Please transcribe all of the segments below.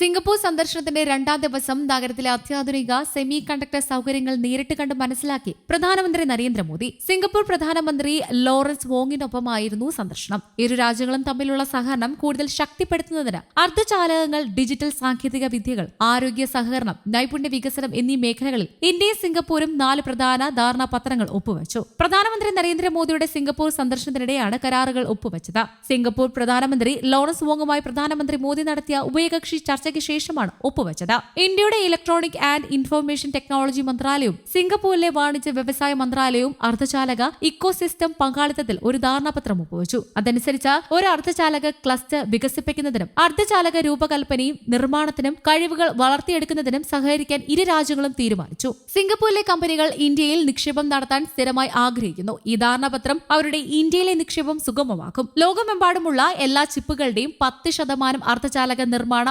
Singapore സന്ദർശനത്തിന്റെ രണ്ടാം ദിവസം നഗരത്തിലെ അത്യാധുനിക സെമി കണ്ടക്ടർ സൗകര്യങ്ങൾ നേരിട്ട് കണ്ട് മനസ്സിലാക്കി പ്രധാനമന്ത്രി നരേന്ദ്രമോദി. സിംഗപ്പൂർ പ്രധാനമന്ത്രി ലോറൻസ് വോങ്ങിനൊപ്പമായിരുന്നു സന്ദർശനം. ഇരു രാജ്യങ്ങളും തമ്മിലുള്ള സഹകരണം കൂടുതൽ ശക്തിപ്പെടുത്തുന്നതിന് അർദ്ധചാലകങ്ങൾ ഡിജിറ്റൽ സാങ്കേതിക വിദ്യകൾ ആരോഗ്യ സഹകരണം നൈപുണ്യ വികസനം എന്നീ മേഖലകളിൽ ഇന്ത്യയും സിംഗപ്പൂരും നാല് പ്രധാന ധാരണാപത്രങ്ങൾ ഒപ്പുവച്ചു. പ്രധാനമന്ത്രി നരേന്ദ്രമോദിയുടെ സിംഗപ്പൂർ സന്ദർശനത്തിനിടെയാണ് കരാറുകൾ ഒപ്പുവച്ചത്. സിംഗപ്പൂർ പ്രധാനമന്ത്രി ലോറൻസ് വോങ്ങുമായി പ്രധാനമന്ത്രി മോദി നടത്തിയ ഉഭയകക്ഷി ചർച്ചയ്ക്ക് ശേഷമാണ് ഒപ്പുവച്ചത്. ഇന്ത്യയുടെ ഇലക്ട്രോണിക് ആൻഡ് ഇൻഫർമേഷൻ ടെക്നോളജി മന്ത്രാലയവും സിംഗപ്പൂരിലെ വാണിജ്യ വ്യവസായ മന്ത്രാലയവും അർദ്ധചാലക ഇക്കോസിസ്റ്റം പങ്കാളിത്തത്തിൽ ഒരു ധാരണാപത്രം ഒപ്പുവച്ചു. അതനുസരിച്ച് ഒരു അർദ്ധചാലക ക്ലസ്റ്റർ വികസിപ്പിക്കുന്നതിനും അർദ്ധചാലക രൂപകൽപ്പനയും നിർമ്മാണത്തിനും കഴിവുകൾ വളർത്തിയെടുക്കുന്നതിനും സഹകരിക്കാൻ ഇരു രാജ്യങ്ങളും തീരുമാനിച്ചു. സിംഗപ്പൂരിലെ കമ്പനികൾ ഇന്ത്യയിൽ നിക്ഷേപം നടത്താൻ സ്ഥിരമായി ആഗ്രഹിക്കുന്നു. ഈ ധാരണാപത്രം അവരുടെ ഇന്ത്യയിലെ നിക്ഷേപം സുഗമമാക്കും. ലോകമെമ്പാടുമുള്ള എല്ലാ ചിപ്പുകളുടെയും പത്ത് ശതമാനം അർദ്ധചാലക നിർമ്മാണ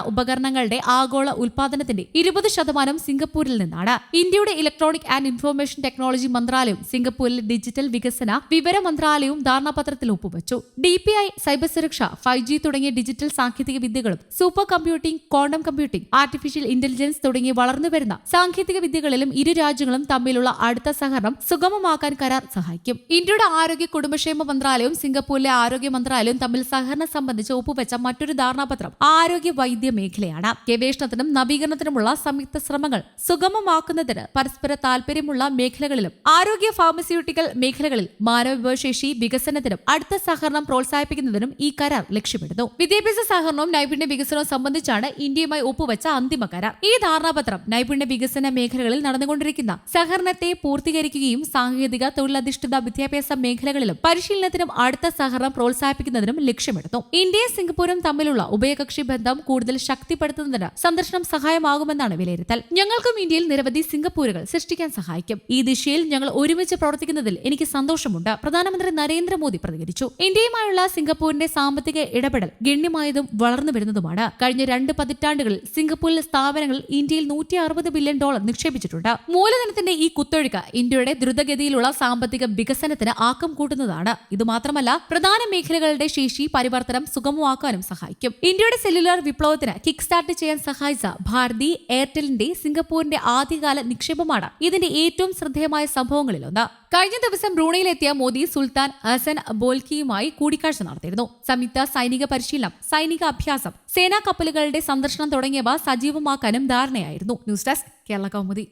ഉപകരണങ്ങളുടെ ആഗോള ഉൽപാദനത്തിന്റെ ഇരുപത് ശതമാനം സിംഗപ്പൂരിൽ നിന്നാണ്. ഇന്ത്യയുടെ ഇലക്ട്രോണിക് ആൻഡ് ഇൻഫർമേഷൻ ടെക്നോളജി മന്ത്രാലയം സിംഗപ്പൂരിലെ ഡിജിറ്റൽ വികസന വിവര മന്ത്രാലയവും ധാരണാപത്രത്തിൽ ഒപ്പുവച്ചു. ഡി പി ഐ സൈബർ സുരക്ഷ ഫൈവ് ജി തുടങ്ങിയ ഡിജിറ്റൽ സാങ്കേതിക വിദ്യകളും super computing quantum computing artificial intelligence തുടങ്ങി വളർന്നുവരുന്ന സാങ്കേതിക വിദ്യകളിലും ഇരു രാജ്യങ്ങളും തമ്മിലുള്ള അടുത്ത സഹകരണം സുഗമമാക്കാൻ കരാർ സഹായിക്കും. ഇന്ത്യയുടെ ആരോഗ്യ കുടുംബക്ഷേമ മന്ത്രാലയവും സിംഗപ്പൂരിലെ ആരോഗ്യ മന്ത്രാലയവും തമ്മിൽ സഹകരണം സംബന്ധിച്ച് ഒപ്പുവെച്ച മറ്റൊരു ധാരണാപത്രം ആരോഗ്യ വൈദ്യ മേഖലയാണ് ഗവേഷണത്തിനും നവീകരണത്തിനുമുള്ള സംയുക്ത ശ്രമങ്ങൾ സുഗമമാക്കുന്നതിന് പരസ്പര താൽപര്യമുള്ള മേഖലകളിലും ആരോഗ്യ ഫാർമസ്യൂട്ടിക്കൽ മേഖലകളിൽ മാനവവിഭവശേഷി വികസനത്തിനും അടുത്ത സഹകരണം പ്രോത്സാഹിപ്പിക്കുന്നതിനും ഈ കരാർ ലക്ഷ്യമിടുന്നു. വിദ്യാഭ്യാസ സഹകരണവും നൈപുണ്യ വികസനവും സംബന്ധിച്ചാണ് ഇന്ത്യയുമായി ഒപ്പുവച്ച അന്തിമ കരാർ. ഈ ധാരണാപത്രം നൈപുണ്യ വികസന മേഖലകളിൽ നടന്നുകൊണ്ടിരിക്കുന്ന സഹകരണത്തെ പൂർത്തീകരിക്കുകയും സാങ്കേതിക തൊഴിലധിഷ്ഠിത വിദ്യാഭ്യാസ മേഖലകളിലും പരിശീലനത്തിനും അടുത്ത സഹകരണം പ്രോത്സാഹിപ്പിക്കുന്നതിനും ലക്ഷ്യമിടുന്നു. ഇന്ത്യയും സിംഗപ്പൂരും തമ്മിലുള്ള ഉഭയകക്ഷി ബന്ധം കൂടുതൽ ശക്തിപ്പെടുത്തുന്നതിന് സന്ദർശനം സഹായമാകുമെന്നാണ് വിലയിരുത്തൽ. ഞങ്ങൾക്കും ഇന്ത്യയിൽ നിരവധി സിംഗപ്പൂരുകൾ സൃഷ്ടിക്കാൻ സഹായിക്കും. ഈ ദിശയിൽ ഞങ്ങൾ ഒരുമിച്ച് പ്രവർത്തിക്കുന്നതിൽ എനിക്ക് സന്തോഷമുണ്ട് പ്രധാനമന്ത്രി നരേന്ദ്രമോദി പ്രതികരിച്ചു. ഇന്ത്യയുമായുള്ള സിംഗപ്പൂരിന്റെ സാമ്പത്തിക ഇടപെടൽ ഗണ്യമായതും വളർന്നു വരുന്നതുമാണ്. കഴിഞ്ഞ രണ്ട് പതിറ്റാണ്ടുകളിൽ സിംഗപ്പൂരിൽ സ്ഥാപനങ്ങൾ ഇന്ത്യയിൽ നൂറ്റി അറുപത് ബില്യൺ ഡോളർ നിക്ഷേപിച്ചിട്ടുണ്ട്. മൂലധനത്തിന്റെ ഈ കുത്തൊഴുക്ക് ഇന്ത്യയുടെ ദ്രുതഗതിയിലുള്ള സാമ്പത്തിക വികസനത്തിന് ആക്കം കൂട്ടുന്നതാണ്. ഇത് മാത്രമല്ല പ്രധാന മേഖലകളുടെ ശേഷി പരിവർത്തനം സുഗമമാക്കാനും സഹായിക്കും. ഇന്ത്യയുടെ സെല്ലുലാർ വിപ്ലവത്തിന് കിക്ക് സ്റ്റാർട്ട് ചെയ്യാൻ സഹായിച്ച ഭാരതി എയർടെലിന്റെ സിംഗപ്പൂരിന്റെ ആദ്യകാല നിക്ഷേപമാണ് ഇതിന്റെ ഏറ്റവും ശ്രദ്ധേയമായ സംഭവങ്ങളിലൊന്ന്. കഴിഞ്ഞ ദിവസം ബ്രൂണയിലെത്തിയ മോദി സുൽത്താൻ ഹസൻ ബോൽക്കിയുമായി കൂടിക്കാഴ്ച നടത്തിയിരുന്നു. സംയുക്ത സൈനിക പരിശീലനം സൈനിക അഭ്യാസം സേനാ കപ്പലുകളുടെ സന്ദർശനം തുടങ്ങിയവ സജീവമാക്കാനും ധാരണയായിരുന്നു. News desk Kerala Kaumudi.